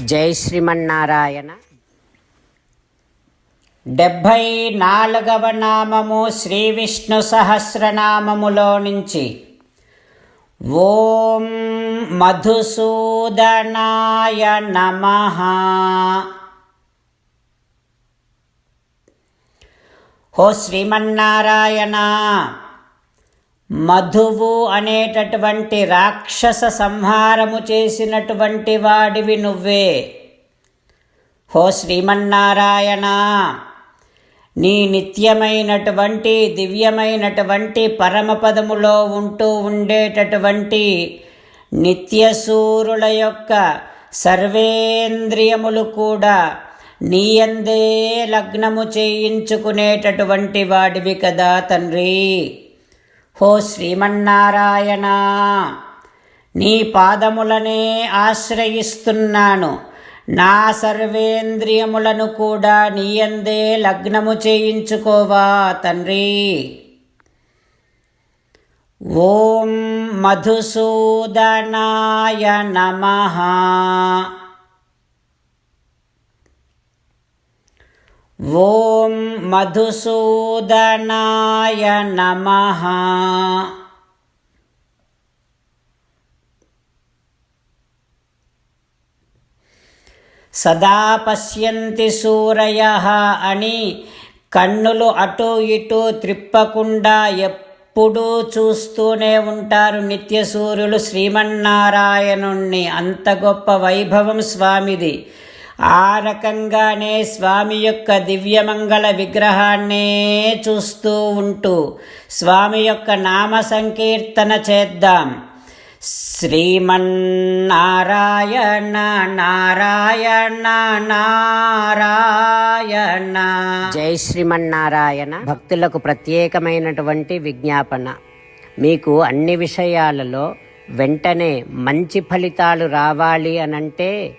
జై శ్రీమన్నారాయణ. డెబ్భై నాలుగవ నామము శ్రీ విష్ణు సహస్రనామములో నుంచి ఓం మధుసూదనాయ నమ. హో శ్రీమన్నారాయణ. మధువు అనేటటువంటి రాక్షస సంహారము చేసినటువంటి వాడివి నువ్వే. హో శ్రీమన్నారాయణ నీ నిత్యమైనటువంటి దివ్యమైనటువంటి పరమపదములో ఉంటూ ఉండేటటువంటి నిత్యసూరుల యొక్క సర్వేంద్రియములు కూడా నీయందే లగ్నము చేయించుకునేటటువంటి వాడివి కదా తండ్రి. హో శ్రీమన్నారాయణ నీ పాదములనే ఆశ్రయిస్తున్నాను. నా సర్వేంద్రియములను కూడా నీయందే లగ్నము చేయించుకోవా తండ్రి. ఓం మధుసూదనాయ నమహా ఓం మధుసూదనాయ నమః. సదా పశ్యంతి సూరయ అని కన్నులు అటు ఇటు త్రిప్పకుండా ఎప్పుడూ చూస్తూనే ఉంటారు నిత్యసూర్యులు శ్రీమన్నారాయణుణ్ణి. అంత గొప్ప వైభవం స్వామిది. ఆ రకంగానే స్వామి యొక్క దివ్యమంగళ విగ్రహాన్నే చూస్తూ ఉంటూ స్వామి యొక్క నామ సంకీర్తన చేద్దాం. శ్రీమన్నారాయణ నారాయణ నారాయణ. జై శ్రీమన్నారాయణ. భక్తులకు ప్రత్యేకమైనటువంటి విజ్ఞాపన. మీకు అన్ని విషయాలలో వెంటనే మంచి ఫలితాలు రావాలి అనంటే